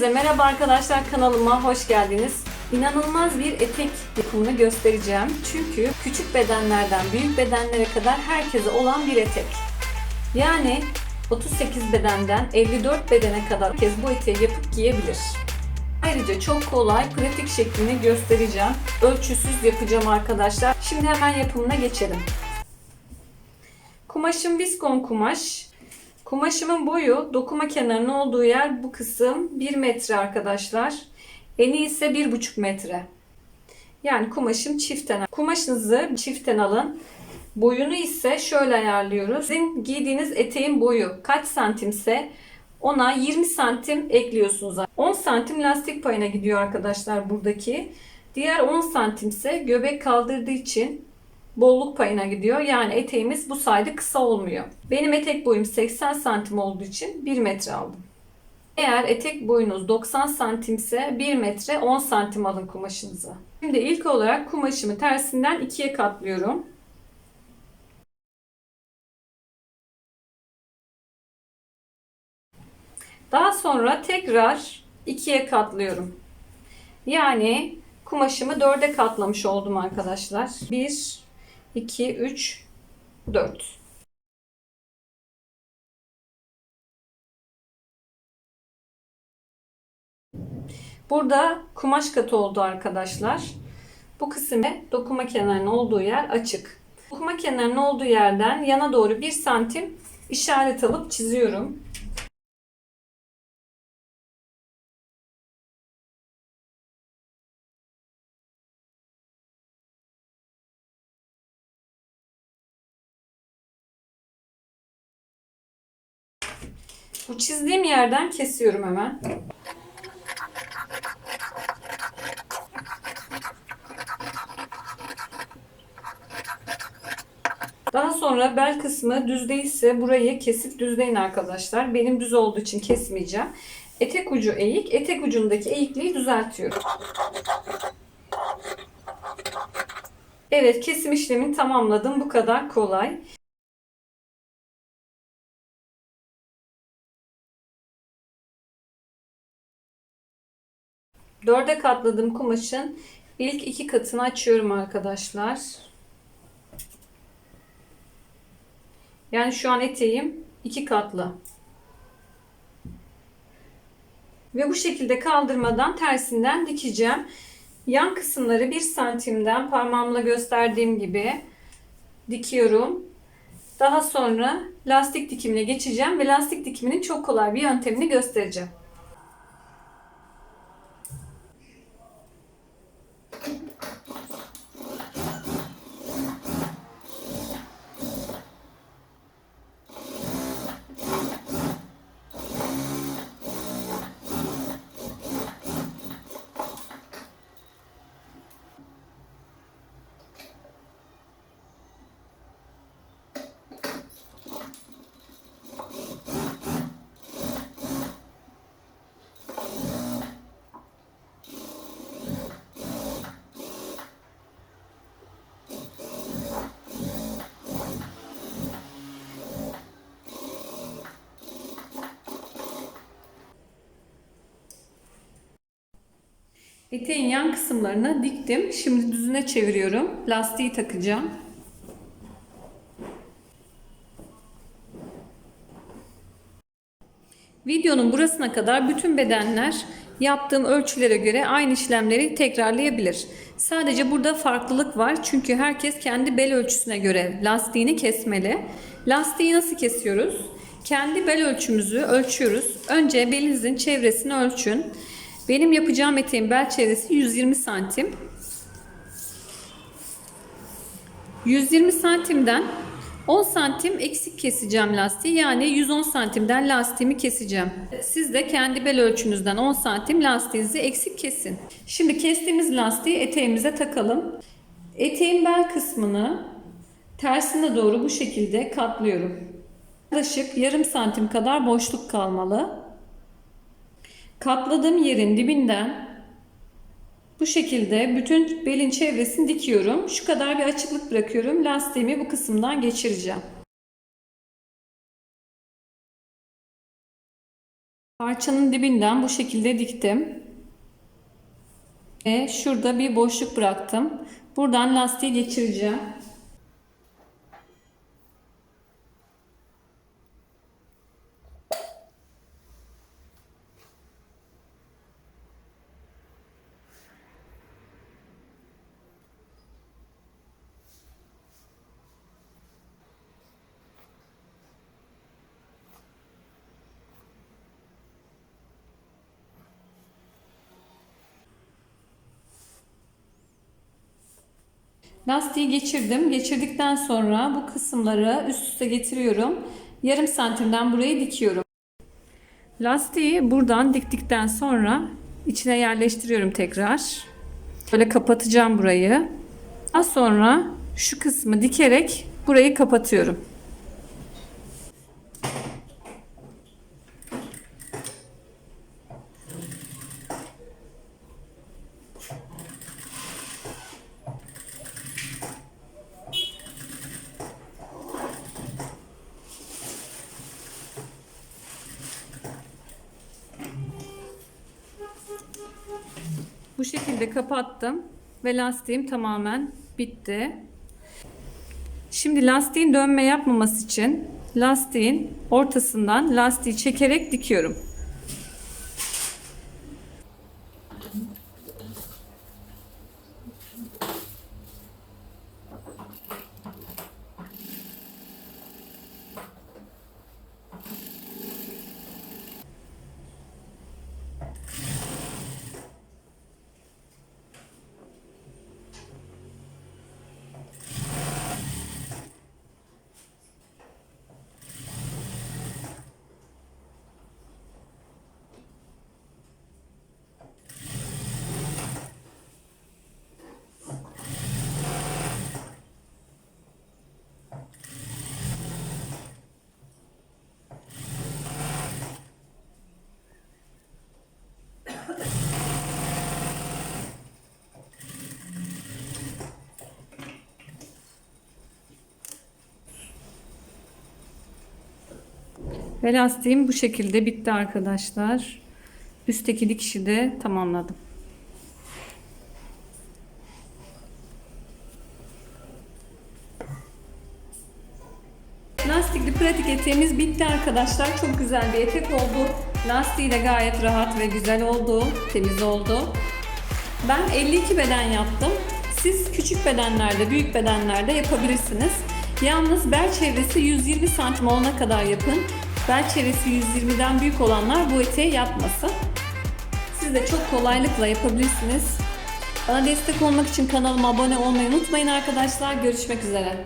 Herkese merhaba arkadaşlar kanalıma hoş geldiniz. İnanılmaz bir etek yapımını göstereceğim. Çünkü küçük bedenlerden büyük bedenlere kadar herkese olan bir etek. Yani 38 bedenden 54 bedene kadar herkes bu eteği yapıp giyebilir. Ayrıca çok kolay, pratik şeklini göstereceğim. Ölçüsüz yapacağım arkadaşlar. Şimdi hemen yapımına geçelim. Kumaşım viskon kumaş. Kumaşımın boyu dokuma kenarının olduğu yer bu kısım 1 metre arkadaşlar. Eni ise 1,5 metre. Yani kumaşım çiften. Kumaşınızı çiften alın. Boyunu ise şöyle ayarlıyoruz. Sizin giydiğiniz eteğin boyu kaç santimse ona 20 santim ekliyorsunuz. 10 santim lastik payına gidiyor arkadaşlar buradaki. Diğer 10 santimse göbek kaldırdığı için bolluk payına gidiyor. Yani eteğimiz bu sayede kısa olmuyor. Benim etek boyum 80 santim olduğu için 1 metre aldım. Eğer etek boyunuz 90 santimse 1 metre 10 santim alın kumaşınızı. Şimdi ilk olarak kumaşımı tersinden ikiye katlıyorum. Daha sonra tekrar ikiye katlıyorum. Yani kumaşımı dörde katlamış oldum arkadaşlar. 1, 2, 3, 4. Burada kumaş katı oldu arkadaşlar. Bu kısım dokuma kenarının olduğu yer açık. Dokuma kenarının olduğu yerden yana doğru 1 santim işaret alıp çiziyorum. Bu çizdiğim yerden kesiyorum hemen. Daha sonra bel kısmı düz değilse burayı kesip düzleyin arkadaşlar. Benim düz olduğu için kesmeyeceğim. Etek ucu eğik. Etek ucundaki eğikliği düzeltiyorum. Evet kesim işlemini tamamladım. Bu kadar kolay. Dörde katladığım kumaşın ilk iki katını açıyorum arkadaşlar. Yani şu an eteğim iki katlı. Ve bu şekilde kaldırmadan tersinden dikeceğim. Yan kısımları bir santimden parmağımla gösterdiğim gibi dikiyorum. Daha sonra lastik dikimine geçeceğim ve lastik dikiminin çok kolay bir yöntemini göstereceğim. Eteğin yan kısımlarını diktim. Şimdi düzüne çeviriyorum. Lastiği takacağım. Videonun burasına kadar bütün bedenler yaptığım ölçülere göre aynı işlemleri tekrarlayabilir. Sadece burada farklılık var. Çünkü herkes kendi bel ölçüsüne göre lastiğini kesmeli. Lastiği nasıl kesiyoruz? Kendi bel ölçümüzü ölçüyoruz. Önce belinizin çevresini ölçün. Benim yapacağım eteğin bel çevresi 120 santim. 120 santimden 10 santim eksik keseceğim lastiği. Yani 110 santimden lastiğimi keseceğim. Siz de kendi bel ölçünüzden 10 santim lastiğinizi eksik kesin. Şimdi kestiğimiz lastiği eteğimize takalım. Eteğin bel kısmını tersine doğru bu şekilde katlıyorum. Yaklaşık yarım santim kadar boşluk kalmalı. Katladığım yerin dibinden bu şekilde bütün belin çevresini dikiyorum. Şu kadar bir açıklık bırakıyorum. Lastiğimi bu kısımdan geçireceğim. Parçanın dibinden bu şekilde diktim. Ve şurada bir boşluk bıraktım. Buradan lastiği geçireceğim. Lastiği geçirdim. Geçirdikten sonra bu kısımları üst üste getiriyorum. Yarım santimden burayı dikiyorum. Lastiği buradan diktikten sonra içine yerleştiriyorum tekrar. Böyle kapatacağım burayı. Daha sonra şu kısmı dikerek burayı kapatıyorum. Bu şekilde kapattım ve lastiğim tamamen bitti. Şimdi lastiğin dönme yapmaması için lastiğin ortasından lastiği çekerek dikiyorum. Ve lastiğim bu şekilde bitti arkadaşlar. Üstteki dikişi de tamamladım. Lastikli pratik eteğimiz bitti arkadaşlar. Çok güzel bir etek oldu. Lastiği de gayet rahat ve güzel oldu. Temiz oldu. Ben 52 beden yaptım. Siz küçük bedenlerde, büyük bedenlerde yapabilirsiniz. Yalnız bel çevresi 120 santim olana kadar yapın. Bel çevresi 120'den büyük olanlar bu eteği yapmasın. Siz de çok kolaylıkla yapabilirsiniz. Bana destek olmak için kanalıma abone olmayı unutmayın arkadaşlar. Görüşmek üzere.